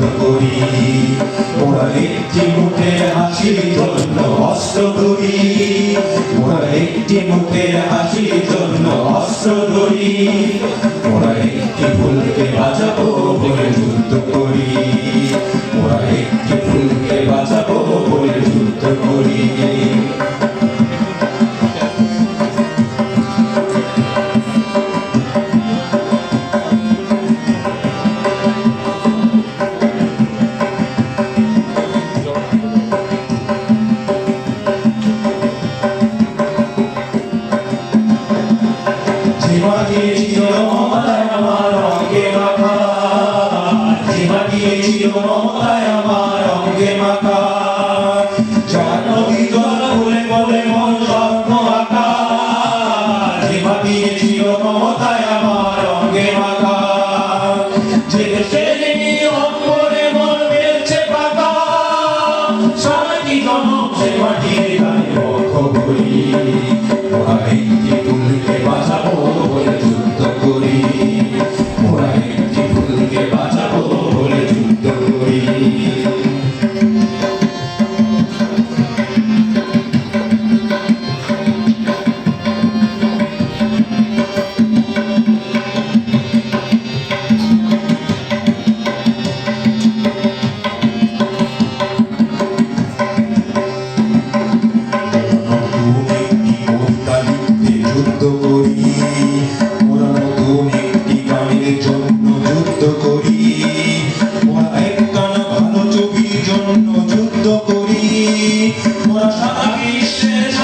করি। মোরা একটি মুখে হাসি, জন্য অস্ত্র ধরি। মোরা একটি মুখে হাসি, জন্য অস্ত্র ধরি। ওরা একটি ফুলকে বাঁচাবো বলে যুদ্ধ করি। মোরা একটি ফুলকে বাঁচাবো বলে যুদ্ধ করি। মমতায় আমার অঙ্গে মাখা যে দেশের অঙ্গরে মন মেলছে পাকা সারা জীবন সে মাটিয়ে গায়ে লক্ষ্য করি। করি কথা বিশ্বের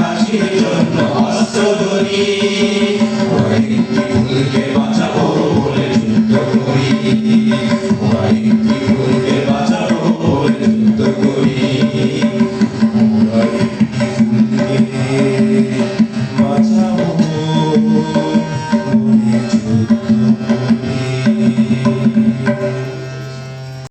হাসির জন্য অস্ত্র ধরি।